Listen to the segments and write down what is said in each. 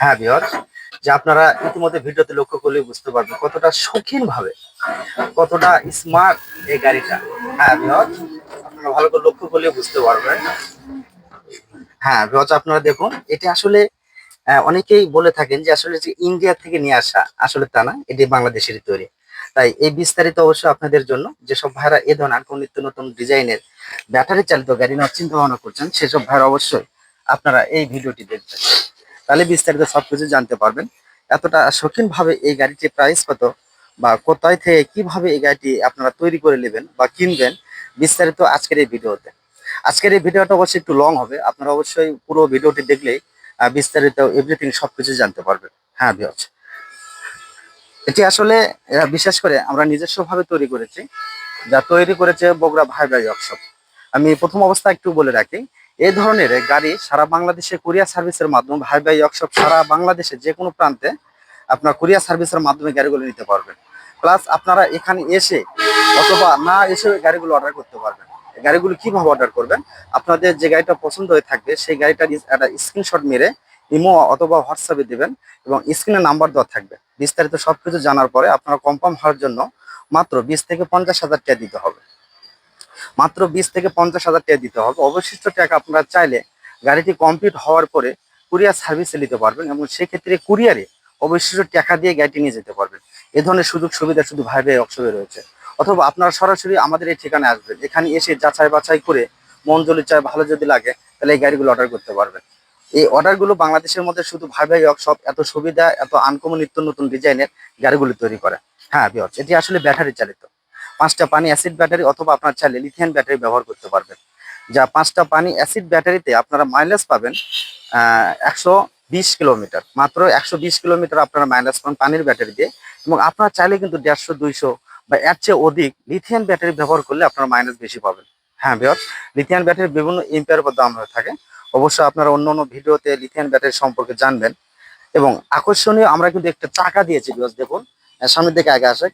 হ্যাঁ বিহর যে আপনারা ইতিমধ্যে ভিডিওতে লক্ষ্য করলে বুঝতে পারবেন কতটা শৌখিন ভাবে কতটা স্মার্ট এই গাড়িটা। হ্যাঁ বিহর আপনারা ভালো করে লক্ষ্য করলে বুঝতে পারবেন। হ্যাঁ বিহর আপনারা দেখুন, এটা আসলে অনেকেই বলে থাকেন যে আসলে যে ইন্ডিয়া থেকে নিয়ে আসা আসলে তা না, এটি বাংলাদেশেরই তৈরি। তাই এই বিস্তারিত অবশ্যই আপনাদের জন্য, যেসব ভাইরা এ ধরনের কোন নিত্য নতুন ডিজাইনের ব্যাটারি চালিত গাড়ি নেওয়ার চিন্তা ভাবনা করছেন, সেসব ভাইরা অবশ্যই আপনারা এই ভিডিওটি দেখবেন। তাহলে বিস্তারিত সবকিছু জানতে পারবেন। এতটা শৌখিন ভাবে এই গাড়িটির প্রাইস কত বা কোথায় থেকে কীভাবে এই গাড়িটি আপনারা তৈরি করে নেবেন বা কিনবেন বিস্তারিত আজকের এই ভিডিওতে। আজকের এই ভিডিওটা অবশ্যই একটু লং হবে। আপনারা অবশ্যই পুরো ভিডিওটি দেখলেই আহ, বিস্তারিত এভরিথিং সবকিছু জানতে পারবেন। হ্যাঁ বিয়স এটি আসলে বিশেষ করে আমরা নিজস্ব ভাবে তৈরি করেছি। যা তৈরি করেছে বগুড়া ভাই ভাই আমি প্রথম অবস্থা একটু বলে রাখি। এই ধরনের গাড়ি সারা বাংলাদেশে কুরিয়ার সার্ভিসের মাধ্যমে ভাই ভাই ওয়ার্কশপ সারা বাংলাদেশে যে কোনো প্রান্তে আপনার কুরিয়ার সার্ভিসের মাধ্যমে গাড়িগুলো নিতে পারবেন। প্লাস আপনারা এখানে এসে অথবা না এসে গাড়িগুলো অর্ডার করতে পারবেন। গাড়িগুলো কীভাবে অর্ডার করবেন? আপনাদের যে গাড়িটা পছন্দ হয়ে থাকবে সেই গাড়িটার একটা স্ক্রিনশট মেরে ইমো অথবা হোয়াটসঅ্যাপে দিবেন এবং স্ক্রিনে নাম্বার দেওয়া থাকবে। বিস্তারিত সবকিছু জানার পরে আপনারা কনফার্ম হওয়ার জন্য মাত্র বিশ থেকে পঞ্চাশ হাজার টাকা দিতে হবে। মাত্র বিশ থেকে পঞ্চাশ হাজার টাকা দিতে হবে। অবশিষ্ট টাকা আপনারা চাইলে গাড়িটি কমপ্লিট হওয়ার পরে কুরিয়ার সার্ভিসে নিতে পারবেন এবং সেক্ষেত্রে কুরিয়ারে অবশিষ্ট টাকা দিয়ে গাড়িটি নিয়ে যেতে পারবেন। এ ধরনের সুযোগ সুবিধা শুধু ভাই ভাই অক্সবে রয়েছে। অথবা আপনারা সরাসরি আমাদের এই ঠিকানায় আসবেন। এখানে এসে যাচাই বাছাই করে মন জলি চায়, ভালো যদি লাগে, তাহলে এই গাড়িগুলো অর্ডার করতে পারবেন। এই অর্ডারগুলো বাংলাদেশের মধ্যে শুধু ভাই ভাই ওয়ার্কশপ এত সুবিধা, এত আনকমন নিত্য নতুন ডিজাইনের গাড়িগুলো তৈরি করে। হ্যাঁ এটি আসলে ব্যাটারি চালিত। পাঁচটা পানি অ্যাসিড ব্যাটারি অথবা আপনার চাইলে লিথিয়ান ব্যাটারি ব্যবহার করতে পারবেন। যা পাঁচটা পানি অ্যাসিড ব্যাটারিতে আপনারা মাইলেজ পাবেন একশো বিশ কিলোমিটার। মাত্র একশো বিশ কিলোমিটার আপনারা মাইলেজ পান পানির ব্যাটারি দিয়ে এবং আপনারা চাইলে কিন্তু দেড়শো, দুইশো বা এর চেয়ে অধিক লিথিয়ান ব্যাটারি ব্যবহার করলে আপনারা মাইলেজ বেশি পাবেন। হ্যাঁ বিয়স লিথিয়ান ব্যাটারির বিভিন্ন ইম্পেয়ার বা দাম হয়ে থাকে। অবশ্যই আপনারা অন্য অন্য ভিডিওতে লিথিয়ান ব্যাটারি সম্পর্কে জানবেন। এবং আকর্ষণীয় আমরা কিন্তু একটা চাকা দিয়েছি বিকজ দেখুন সামনের দিকে আগে আসে।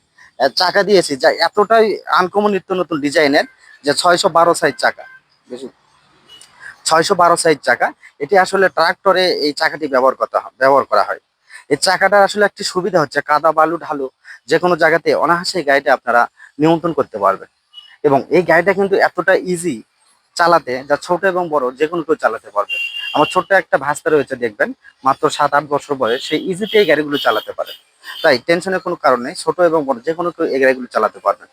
চাকা দিয়েছি, যা এতটাই আনকমন নিত্য নতুন ডিজাইনের যে ছয়শো বারো সাইজ চাকা। বেশি ছয়শো বারো সাইজ চাকা, এটি আসলে ট্রাক্টরে এই চাকাটি ব্যবহার করতে ব্যবহার করা হয়। এই চাকাটার আসলে একটি সুবিধা হচ্ছে কাদা, বালু, ঢালু যে কোনো জায়গাতে অনায়াসে এই গাড়িটা আপনারা নিয়ন্ত্রণ করতে পারবেন। এবং এই গাড়িটা কিন্তু এতটা ইজি চালাতে যা ছোট এবং বড় যে কোনো কেউ চালাতে পারবে। আমার ছোট্ট একটা ভাস্তা রয়েছে, দেখবেন, মাত্র সাত আট বছর বয়স, সেই ইজিতে এই গাড়িগুলো চালাতে পারে। তাই টেনশনের কোনো কারণ নেই, ছোট এবং বড়, যে কোনো কেউ এই গাড়িগুলো চালাতে পারবেন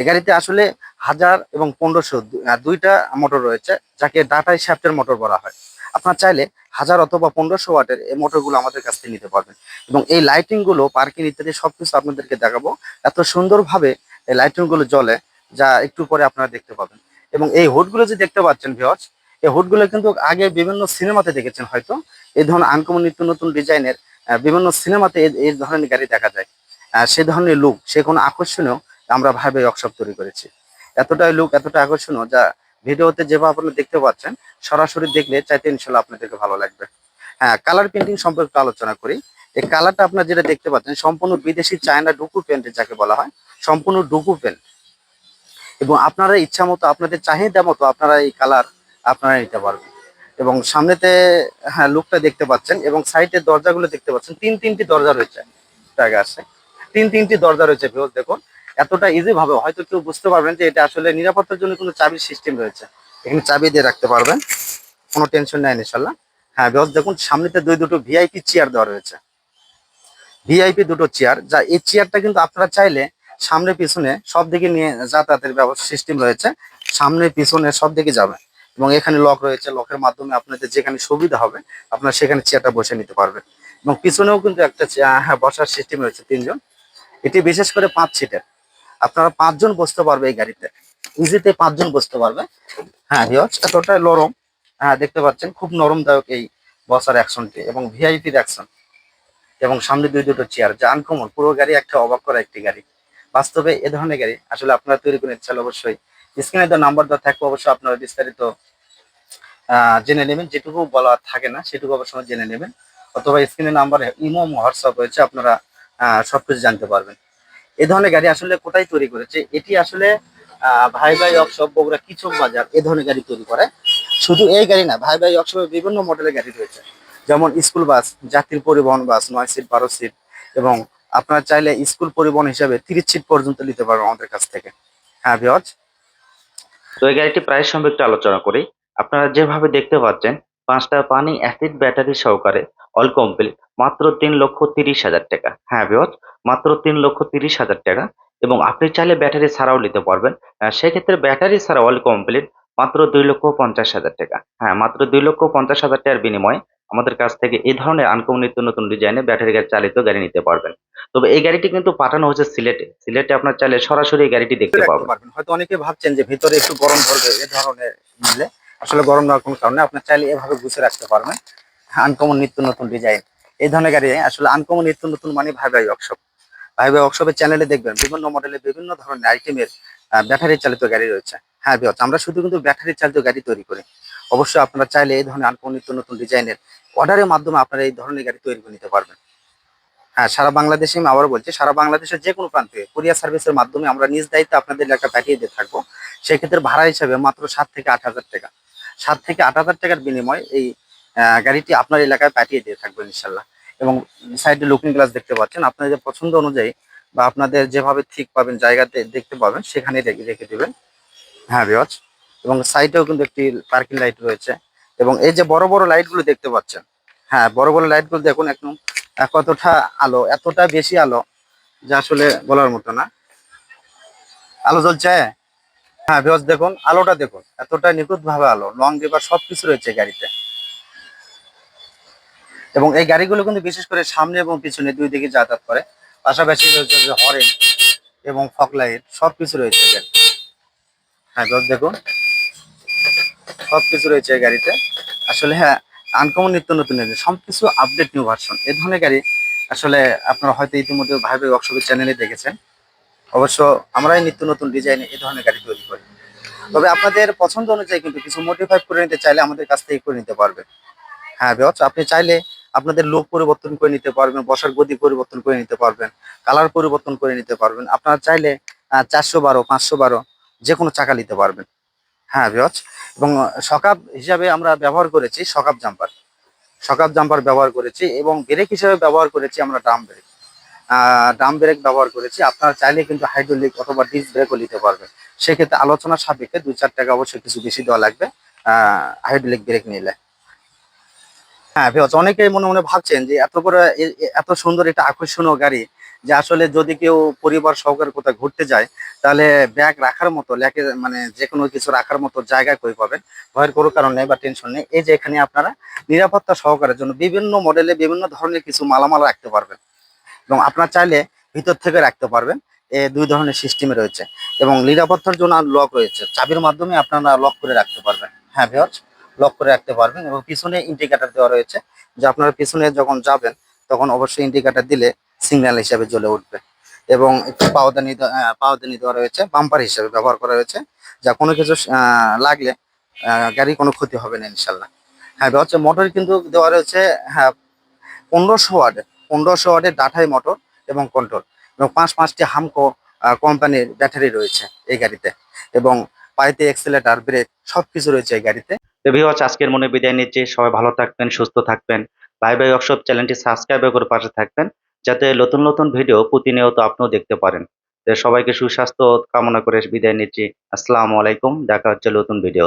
এই গাড়িতে আসলে হাজার এবং পনেরোশো দুইটা মোটর রয়েছে, যাকে ডাটাই শ্যাফটের মোটর বলা হয়। আপনার চাইলে হাজার অথবা পনেরোশো ওয়াটের এই মোটরগুলো আমাদের কাছ থেকে নিতে পারবেন। এবং এই লাইটিংগুলো পার্কিং ইত্যাদি সবকিছু আপনাদেরকে দেখাবো। এত সুন্দরভাবে এই লাইটিংগুলো জ্বলে, যা একটু পরে আপনারা দেখতে পাবেন। এবং এই হুডগুলো যে দেখতে পাচ্ছেন ভিওজ এই হুডগুলো কিন্তু আগে বিভিন্ন সিনেমাতে দেখেছেন হয়তো। এই ধরনের আনকমন নিত্য নতুন ডিজাইনের বিভিন্ন সিনেমাতে এই- ধরনের গাড়ি দেখা যায়। সে ধরনের লুক সে কোনো আকর্ষণীয় আমরা ভাবে ওয়ার্কশপ তৈরি করেছি। এতটাই লুক এতটা আকর্ষণীয় যা ভিডিওতে যেভাবে আপনারা দেখতে পাচ্ছেন, সরাসরি দেখলে চাইতে ইনশাল্লাহ আপনাদেরকে ভালো লাগবে। হ্যাঁ কালার পেন্টিং সম্পর্কে আলোচনা করি। এই কালারটা আপনারা যেটা দেখতে পাচ্ছেন, সম্পূর্ণ বিদেশি চায়না ডুকু পেন্ট যাকে বলা হয়, সম্পূর্ণ ডুকু পেন্ট এবং আপনারা ইচ্ছা মতো আপনাদের চাহিদা মতো আপনারা এই কালার আপনারা নিতে পারবেন। এবং সামনেতে হ্যাঁ লুকটা দেখতে পাচ্ছেন এবং সাইডের দরজাগুলো দেখতে পাচ্ছেন। তিন তিনটি দরজা রয়েছে আছে। তিন তিনটি দরজা রয়েছে ভিউজ দেখুন। এতটা ইজি ভাবে হয়তো কেউ বুঝতে পারবেন যে এটা আসলে নিরাপত্তার জন্য কোনো চাবির সিস্টেম রয়েছে। এখানে চাবি দিয়ে রাখতে পারবেন, কোনো টেনশন নেই ইনশাল্লাহ হ্যাঁ ভিউজ দেখুন, সামনেতে দুই দুটো ভিআইপি চেয়ার দেওয়া রয়েছে। ভিআইপি দুটো চেয়ার যা এই চেয়ারটা কিন্তু আপনারা চাইলে সামনে পিছনে সব দিকে নিয়ে যাতায়াতের ব্যবস্থা সিস্টেম রয়েছে। সামনে পিছনে সব দিকে যাবে। এবং এখানে লক রয়েছে লকের মাধ্যমে আপনাদের যেখানে সুবিধা হবে, আপনারা সেখানে চেয়ারটা বসে নিতে পারবেন। এবং পিছনেও কিন্তু একটা হ্যাঁ বসার সিস্টেম রয়েছে তিনজন। এটি বিশেষ করে পাঁচ সিটের আপনারা পাঁচজন বসতে পারবে এই গাড়িতে। ইজিতে পাঁচজন বসতে পারবে। হ্যাঁ হিয়জ এতটা নরম। হ্যাঁ দেখতে পাচ্ছেন, খুব নরমদায়ক এই বসার অ্যাকশনটি এবং ভিআইপির অ্যাকশন এবং সামনে দুই দুটো চেয়ার যা আনকমন পুরো গাড়ি একটা অবাক করা একটি গাড়ি। বাস্তবে এ ধরনের গাড়ি আসলে আপনারা তৈরি করে ইচ্ছা অবশ্যই স্ক্রিনে তো নাম্বার দেওয়া থাকবে, অবশ্যই আপনারা বিস্তারিত জেনে নেবেন। যেটুকু বলা থাকে না, সেটুকু অবশ্যই জেনে নেবেন। অথবা স্ক্রিনে নাম্বার ইমো হোয়াটসঅ্যাপ রয়েছে, আপনারা সবকিছু জানতে পারবেন। এই ধরনের গাড়ি আসলে কোথায় তৈরি করেছে? এটি আসলে ভাই ভাই অক্সব বগুড়া কিচক বাজার এ ধরনের গাড়ি তৈরি করে। শুধু এই গাড়ি না ভাই ভাই অক্সবের বিভিন্ন মডেলের গাড়ি রয়েছে। যেমন স্কুল বাস যাত্রী পরিবহন বাস, নয় সিট, বারো সিট এবং আপনারা চাইলে স্কুল পরিবহন হিসাবে তিরিশ সিট পর্যন্ত নিতে পারবেন আমাদের কাছ থেকে। হ্যাঁ ভিওজ তো এই গাড়িটি প্রাইস সম্পর্কে আলোচনা করি। আপনারা যেভাবে দেখতে পাচ্ছেন পাঁচটা পানি অ্যাসিড ব্যাটারি সহকারে অল কমপ্লিট মাত্র তিন লক্ষ তিরিশ হাজার টাকা। হ্যাঁ বিহজ মাত্র তিন লক্ষ তিরিশ হাজার টাকা। এবং আপনি চাইলে ব্যাটারি ছাড়াও নিতে পারবেন। সেক্ষেত্রে ব্যাটারি ছাড়া অল কমপ্লিট মাত্র দুই লক্ষ পঞ্চাশ হাজার টাকা। হ্যাঁ মাত্র দুই লক্ষ পঞ্চাশ হাজার টাকার বিনিময়ে আমাদের কাছ থেকে এই ধরনের আনকমন নিত্য নতুন ডিজাইনে ব্যাটারি গাড়ি চালিত গাড়ি নিতে পারবেন। তবে এই গাড়িটি কিন্তু পাঠানো হচ্ছে সিলেটে। সিলেটে আপনার চাইলে সরাসরি এই গাড়িটি দেখতে পাবেন। হয়তো অনেকে ভাবছেন যে ভিতরে একটু গরম ধরবে এ ধরনের নিলে আসলে গরম না কোনো কারণে আপনার চাইলে এভাবে গুছিয়ে রাখতে পারবেন। আনকমন নিত্য নতুন ডিজাইন এই ধরনের গাড়ি আসলে আনকমন নিত্য নতুন মানে ভাই ভাই ওয়ার্কশপ ভাই ভাই ওয়ার্কশপের চ্যানেলে দেখবেন বিভিন্ন মডেলের বিভিন্ন ধরনের আইটেমের ব্যাটারি চালিত গাড়ি রয়েছে। হ্যাঁ আমরা শুধু কিন্তু ব্যাটারি চালিত গাড়ি তৈরি করি। অবশ্যই আপনারা চাইলে এই ধরনের আনকমন নিত্য নতুন ডিজাইনের অর্ডারের মাধ্যমে আপনারা এই ধরনের গাড়ি তৈরি করে নিতে পারবেন। হ্যাঁ সারা বাংলাদেশে আমি আবার বলছি, সারা বাংলাদেশের যে কোনো প্রান্তে কুরিয়ার সার্ভিসের মাধ্যমে আমরা নিজ দায়িত্বে আপনাদের এলাকা পাঠিয়ে দিয়ে থাকব। সেক্ষেত্রে ভাড়া হিসাবে মাত্র সাত থেকে আট হাজার টাকা। সাত থেকে আট হাজার টাকার বিনিময়ে এই গাড়িটি আপনার এলাকায় পাঠিয়ে দিয়ে থাকব ইনশাল্লাহ। এবং সাইডে লুকিং গ্লাস দেখতে পাচ্ছেন, আপনাদের পছন্দ অনুযায়ী বা আপনাদের যেভাবে ঠিক পাবেন জায়গাতে দেখতে পাবেন সেখানে রেখে দেবেন। হ্যাঁ রিওয়াজ এবং সাইডেও কিন্তু একটি পার্কিং লাইট রয়েছে এবং এই যে বড় বড় লাইটগুলো দেখতে পাচ্ছেন হ্যাঁ বড় বড় লাইটগুলো দেখুন একদম কতটা আলো, এতটা বেশি আলো যা আসলে বলার মতো না। আলো জ্বলছে? হ্যাঁ ভিওজ দেখুন, আলোটা দেখুন, এতটা নিখুঁত ভাবে আলো লং ডিবার সবকিছু রয়েছে গাড়িতে। এবং এই গাড়িগুলো কিন্তু বিশেষ করে সামনে এবং পিছনে দুই দিকে যাতায়াত করে, পাশাপাশি রয়েছে হরেন এবং ফক লাইট, সবকিছু রয়েছে হ্যাঁ ভিওজ দেখুন। সবকিছু রয়েছে এই গাড়িতে। আসলে হ্যাঁ আনকমন নিত্য নতুন এনে সবকিছু আপডেট নিউ ভার্সন এই ধরনের গাড়ি আসলে আপনারা হয়তো ইতিমধ্যে ভাই ভাই ওয়ার্কশপের চ্যানেলে দেখেছেন। অবশ্য আমরাই নিত্য নতুন ডিজাইনে এই ধরনের গাড়ি তৈরি করি। তবে আপনাদের পছন্দ অনুযায়ী কিন্তু কিছু মোটিফাই করে নিতে চাইলে আমাদের কাছ থেকে করে নিতে পারবে। হ্যাঁ বেওয়াচ আপনি চাইলে আপনাদের লোক পরিবর্তন করে নিতে পারবেন, বসার গদি পরিবর্তন করে নিতে পারবেন কালার পরিবর্তন করে নিতে পারবেন। আপনারা চাইলে চারশো বারো, পাঁচশো বারো যে কোনো চাকা নিতে পারবেন। হ্যাঁ বেওয়াচ এবং সকাপ হিসাবে আমরা ব্যবহার করেছি সকাপ জাম্পার। সকাপ জাম্পার ব্যবহার করেছি এবং ব্রেক হিসাবে ব্যবহার করেছি আমরা ডাম ব্রেক। ডাম ব্রেক ব্যবহার করেছি। আপনারা চাইলে কিন্তু হাইড্রোলিক অথবা ডিস্ক ব্রেকও নিতে পারবেন। সেক্ষেত্রে আলোচনা সাপেক্ষে দুই চার টাকা অবশ্যই কিছু বেশি দেওয়া লাগবে হাইড্রোলিক ব্রেক নিলে। হ্যাঁ অনেকেই মনে মনে ভাবছেন যে এত করে এত সুন্দর একটা আকর্ষণীয় গাড়ি যে আসলে যদি কেউ পরিবার সহকারে কোথাও ঘুরতে যায়, তাহলে ব্যাগ রাখার মতো, লেকে মানে যে কোনো কিছু রাখার মতো জায়গায় কই পাবেন? ভয়ের কোনো কারণ নেই বা টেনশন নেই। এই যে এখানে আপনারা নিরাপত্তা সহকারের জন্য বিভিন্ন মডেলে বিভিন্ন ধরনের কিছু মালামাল রাখতে পারবেন। এবং আপনার চাইলে ভিতর থেকে রাখতে পারবেন। এ দুই ধরনের সিস্টেমে রয়েছে। এবং নিরাপত্তার জন্য লক রয়েছে। চাবির মাধ্যমে আপনারা লক করে রাখতে পারবেন। হ্যাঁ ভিওর্স লক করে রাখতে পারবেন। এবং পিছনে ইন্ডিকেটার দেওয়া রয়েছে। যে আপনারা পিছনে যখন যাবেন, তখন অবশ্যই ইন্ডিকেটার দিলে সিগন্যাল হিসাবে জ্বলে উঠবে। এবং একটু পাওদানি পাওদানি দেওয়া রয়েছে, বাম্পার হিসাবে ব্যবহার করা হয়েছে যা কোনো কিছু লাগলে গাড়ি কোনো ক্ষতি হবে না ইনশাল্লাহ হ্যাঁ হচ্ছে মোটর কিন্তু দেওয়া রয়েছে হ্যাঁ পনেরোশো ওয়ার্ডে, পনেরোশো ওয়ার্ডের ডাঠাই মোটর এবং কন্ট্রোল। এবং পাঁচ পাঁচটি হামকো কোম্পানির ব্যাটারি রয়েছে এই গাড়িতে। এবং পাইতে এক্সেলেটার, ব্রেক, সবকিছু রয়েছে এই গাড়িতে। তো ভিউয়ার্স আজকের মনে বিদায় নিচ্ছি। সবাই ভালো থাকবেন, সুস্থ থাকবেন। বাই বাই ওয়ার্কশপ চ্যানেলটি সাবস্ক্রাইব করে পাশে থাকবেন। যাতে নতুন নতুন ভিডিও প্রতিনিয়ত আপনিও দেখতে পারেন। সবাইকে সুস্বাস্থ্য কামনা করে বিদায় নিচ্ছি। আসসালামু আলাইকুম। দেখা হচ্ছে নতুন ভিডিও